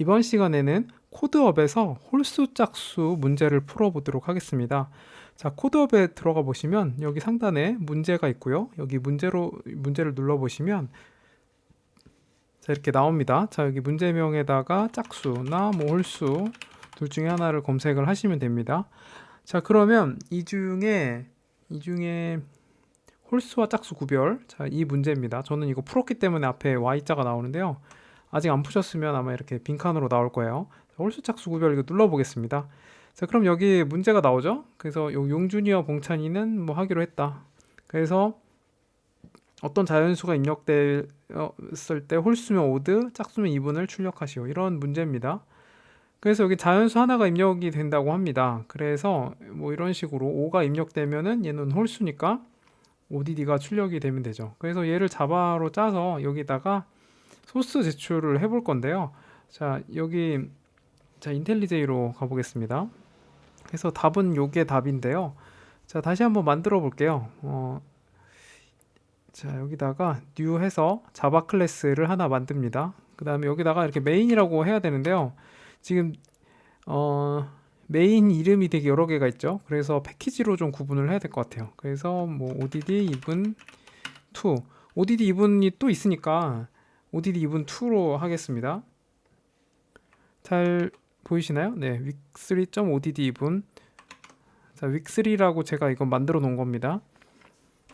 이번 시간에는 코드업에서 홀수 짝수 문제를 풀어보도록 하겠습니다. 자, 코드업에 들어가 보시면 여기 상단에 문제가 있고요. 여기 문제로 문제를 눌러 보시면 자, 이렇게 나옵니다. 자, 여기 문제명에다가 짝수나 뭐 홀수 둘 중에 하나를 검색을 하시면 됩니다. 자, 그러면 이 중에 이 중에 홀수와 짝수 구별. 자, 이 문제입니다. 저는 이거 풀었기 때문에 앞에 y자가 나오는데요. 아직 안 푸셨으면 아마 이렇게 빈칸으로 나올 거예요. 자, 홀수 짝수 구별 이거 눌러 보겠습니다. 자, 그럼 여기 문제가 나오죠? 그래서 요 용준이와 봉찬이는 뭐 하기로 했다. 그래서 어떤 자연수가 입력됐을 때 홀수면 오드, 짝수면 2분을 출력하시오. 이런 문제입니다. 그래서 여기 자연수 하나가 입력이 된다고 합니다. 그래서 뭐 이런 식으로 5가 입력되면은 얘는 홀수니까 ODD가 출력이 되면 되죠. 그래서 얘를 자바로 짜서 여기다가 소스 제출을 해볼 건데요. 자, 여기 자 인텔리제이로 가보겠습니다. 그래서 답은 요게 답인데요. 자, 다시 한번 만들어 볼게요. 어, 자, 여기다가 new 해서 자바 클래스를 하나 만듭니다. 그 다음에 여기다가 이렇게 메인이라고 해야 되는데요. 지금 어, 메인 이름이 되게 여러 개가 있죠. 그래서 패키지로 좀 구분을 해야 될 것 같아요. 그래서 뭐 ODD 2분 2, ODD 2분이 또 있으니까 ODD 2분 2로 하겠습니다. 잘 보이시나요? 네, week3.odd 2분. 자, week3라고 제가 이거 만들어 놓은 겁니다.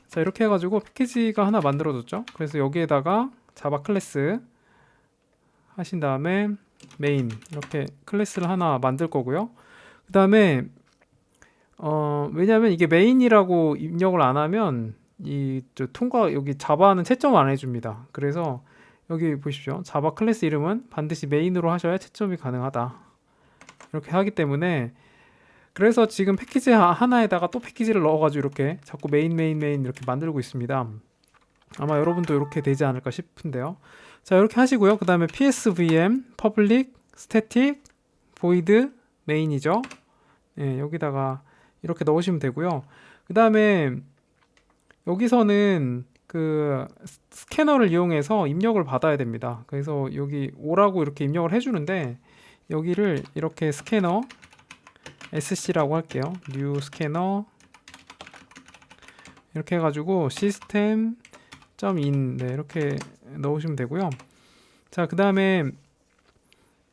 자, 이렇게 해가지고 패키지가 하나 만들어졌죠. 그래서 여기에다가 자바 클래스 하신 다음에 메인 이렇게 클래스를 하나 만들 거고요. 그 다음에 어 왜냐하면 이게 메인이라고 입력을 안 하면 이저 통과 여기 자바는 채점 안 해줍니다. 그래서 여기 보십시오. 자바 클래스 이름은 반드시 메인으로 하셔야 채점이 가능하다. 이렇게 하기 때문에 그래서 지금 패키지 하- 하나에다가 또 패키지를 넣어가지고 이렇게 자꾸 메인 메인 메인 이렇게 만들고 있습니다. 아마 여러분도 이렇게 되지 않을까 싶은데요. 자 이렇게 하시고요. 그 다음에 PSVM, Public, Static, Void, Main이죠. 예, 여기다가 이렇게 넣으시면 되고요. 그 다음에 여기서는 그 스- 스캐너를 이용해서 입력을 받아야 됩니다. 그래서 여기 오라고 이렇게 입력을 해주는데 여기를 이렇게 스캐너 SC라고 할게요. New 스캐너 이렇게 해가지고 시스템 .in 네, 이렇게 넣으시면 되고요. 자, 그 다음에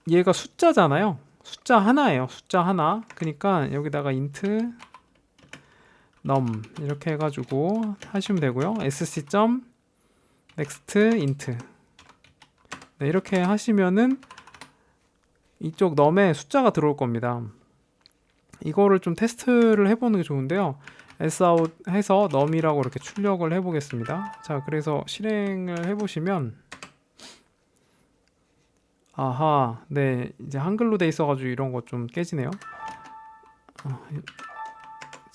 얘가 숫자잖아요. 숫자 하나예요. 숫자 하나. 그러니까 여기다가 int num 이렇게 해가지고 하시면 되고요. sc next int 네, 이렇게 하시면은 이쪽 num에 숫자가 들어올 겁니다. 이거를 좀 테스트를 해보는 게 좋은데요. sout 해서 num이라고 이렇게 출력을 해보겠습니다. 자, 그래서 실행을 해보시면 아하, 네, 이제 한글로 돼 있어가지고 이런 거 좀 깨지네요.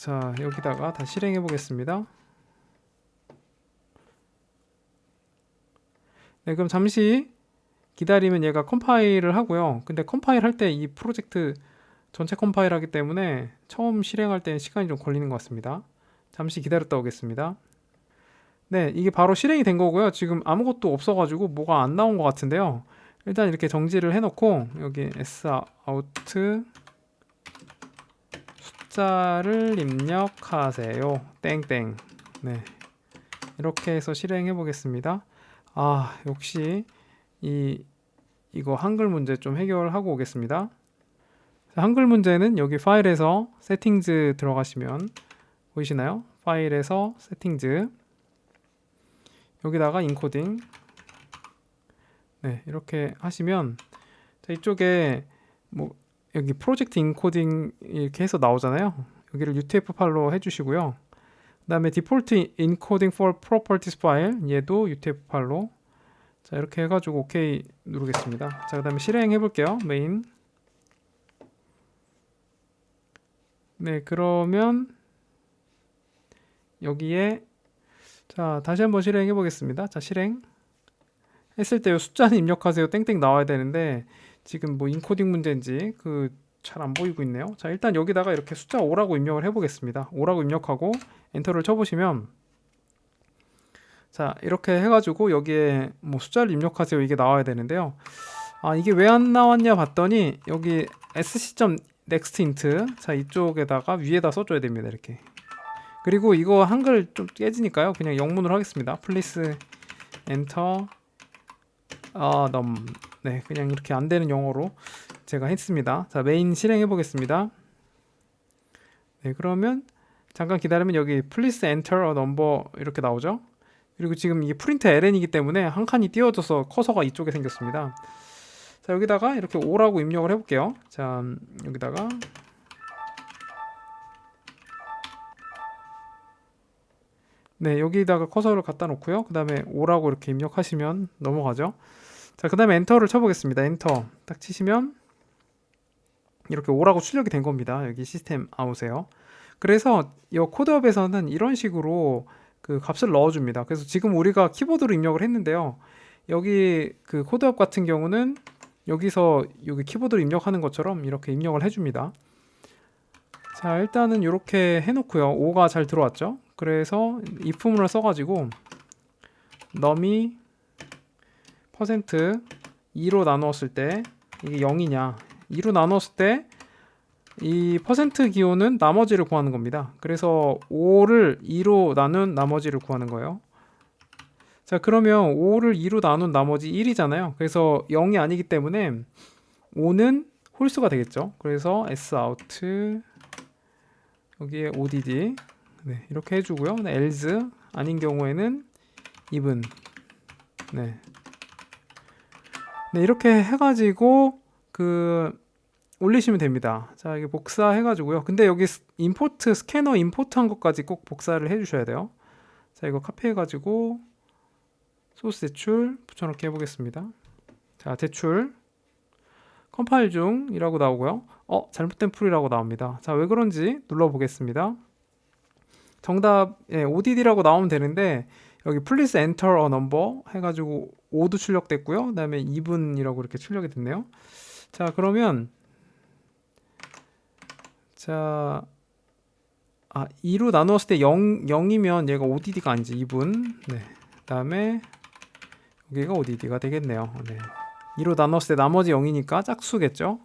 어, 자, 여기다가 다 실행해 보겠습니다. 네, 그럼 잠시 기다리면 얘가 컴파일을 하고요. 근데 컴파일 할 때 이 프로젝트 전체 컴파일 하기 때문에 처음 실행할 때는 시간이 좀 걸리는 것 같습니다. 잠시 기다렸다 오겠습니다. 네, 이게 바로 실행이 된 거고요. 지금 아무것도 없어 가지고 뭐가 안 나온 것 같은데요. 일단 이렇게 정지를 해 놓고 여기 s out 숫자를 입력하세요. 땡땡. 네, 이렇게 해서 실행해 보겠습니다. 아, 역시 이 이거 한글 문제 좀 해결하고 오겠습니다. 자, 한글 문제는 여기 파일에서 세팅즈 들어가시면 보이시나요? 파일에서 세팅즈 여기다가 인코딩 네 이렇게 하시면 자, 이쪽에 뭐 여기 프로젝트 인코딩 이렇게 해서 나오잖아요. 여기를 UTF 파일로 해주시고요. 그 다음에 디폴트 인코딩 for properties 파일 얘도 UTF 파일로 자 이렇게 해가지고 OK 누르겠습니다. 자 그 다음에 실행해 볼게요. 메인 네, 그러면 여기에 자, 다시 한번 실행해 보겠습니다. 자, 실행 했을 때요 숫자는 입력하세요. 땡땡 나와야 되는데 지금 뭐 인코딩 문제인지 그 잘 안 보이고 있네요. 자, 일단 여기다가 이렇게 숫자 5라고 입력을 해 보겠습니다. 5라고 입력하고 엔터를 쳐 보시면 자, 이렇게 해 가지고 여기에 뭐 숫자를 입력하세요. 이게 나와야 되는데요. 아 이게 왜 안 나왔냐 봤더니 여기 sc.nextint 자 이쪽에다가 위에다 써줘야 됩니다 이렇게 그리고 이거 한글 좀 깨지니까요 그냥 영문으로 하겠습니다 플리스 엔터 아 넘 네 그냥 이렇게 안 되는 영어로 제가 했습니다. 자 메인 실행해 보겠습니다. 네 그러면 잠깐 기다리면 여기 플리스 엔터 넘버 이렇게 나오죠? 그리고 지금 이게 프린트 ln이기 때문에 한 칸이 띄워져서 커서가 이쪽에 생겼습니다. 자 여기다가 이렇게 5라고 입력을 해 볼게요. 자 음, 여기다가 네 여기다가 커서를 갖다 놓고요. 그 다음에 5라고 이렇게 입력하시면 넘어가죠 자 그 다음에 엔터를 쳐보겠습니다 엔터 딱 치시면 이렇게 5라고 출력이 된 겁니다 여기 시스템 아웃에요 그래서 이 코드업에서는 이런 식으로 그 값을 넣어줍니다 그래서 지금 우리가 키보드로 입력을 했는데요 여기 그 코드업 같은 경우는 여기서 여기 키보드로 입력하는 것처럼 이렇게 입력을 해줍니다. 자 일단은 이렇게 해놓고요. 5가 잘 들어왔죠. 그래서 if문을 써가지고 num이 퍼센트 2로 나누었을 때 이게 0이냐 2로 나누었을 때 이 퍼센트 기호는 나머지를 구하는 겁니다. 그래서 5를 2로 나눈 나머지를 구하는 거예요. 자 그러면 5를 2로 나눈 나머지 1이잖아요 그래서 0이 아니기 때문에 5는 홀수가 되겠죠 그래서 s out 여기에 odd 네, 이렇게 해주고요 네, else 아닌 경우에는 even 네. 네 이렇게 해가지고 그 올리시면 됩니다 자 이게 복사해 가지고요 근데 여기 임포트 스캐너 임포트 한 것까지 꼭 복사를 해 주셔야 돼요 자 이거 카피해 가지고 소스 대출 붙여넣기 해보겠습니다. 자, 대출 컴파일 중이라고 나오고요. 어, 잘못된 풀이라고 나옵니다. 자, 왜 그런지 눌러보겠습니다. 정답 예, ODD라고 나오면 되는데 여기 please enter a number 해가지고 5도 출력됐고요. 그다음에 2분이라고 이렇게 출력이 됐네요. 자, 그러면 자, 아, 2로 나누었을 때 0, 0이면 얘가 ODD가 아니지 2분. 네. 그 다음에 여기가 ODD가 되겠네요. 네. 2로 나눴을 때 나머지 0이니까 짝수겠죠.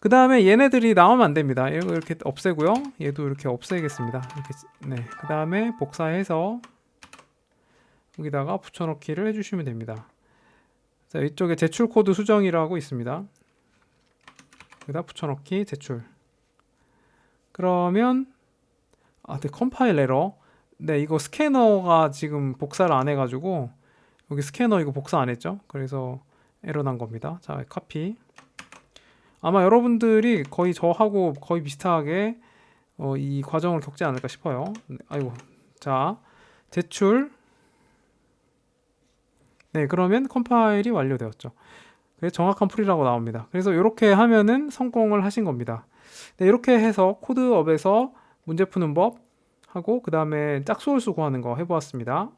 그 다음에 얘네들이 나오면 안 됩니다. 이렇게 없애고요. 얘도 이렇게 없애겠습니다. 이렇게 네. 그 다음에 복사해서 여기다가 붙여넣기를 해주시면 됩니다. 자, 이쪽에 제출 코드 수정이라고 있습니다. 여기다 붙여넣기 제출. 그러면 아, 네, 컴파일 에러. 네, 이거 스캐너가 지금 복사를 안 해가지고 여기 스캐너 이거 복사 안 했죠? 그래서 에러 난 겁니다. 자, 카피. 아마 여러분들이 거의 저하고 거의 비슷하게 어, 이 과정을 겪지 않을까 싶어요. 네, 아이고. 자, 제출. 네, 그러면 컴파일이 완료되었죠. 그래서 정확한 풀이라고 나옵니다. 그래서 이렇게 하면은 성공을 하신 겁니다. 네, 이렇게 해서 코드업에서 문제 푸는 법 하고 그 다음에 짝수홀수 구하는 거 해보았습니다.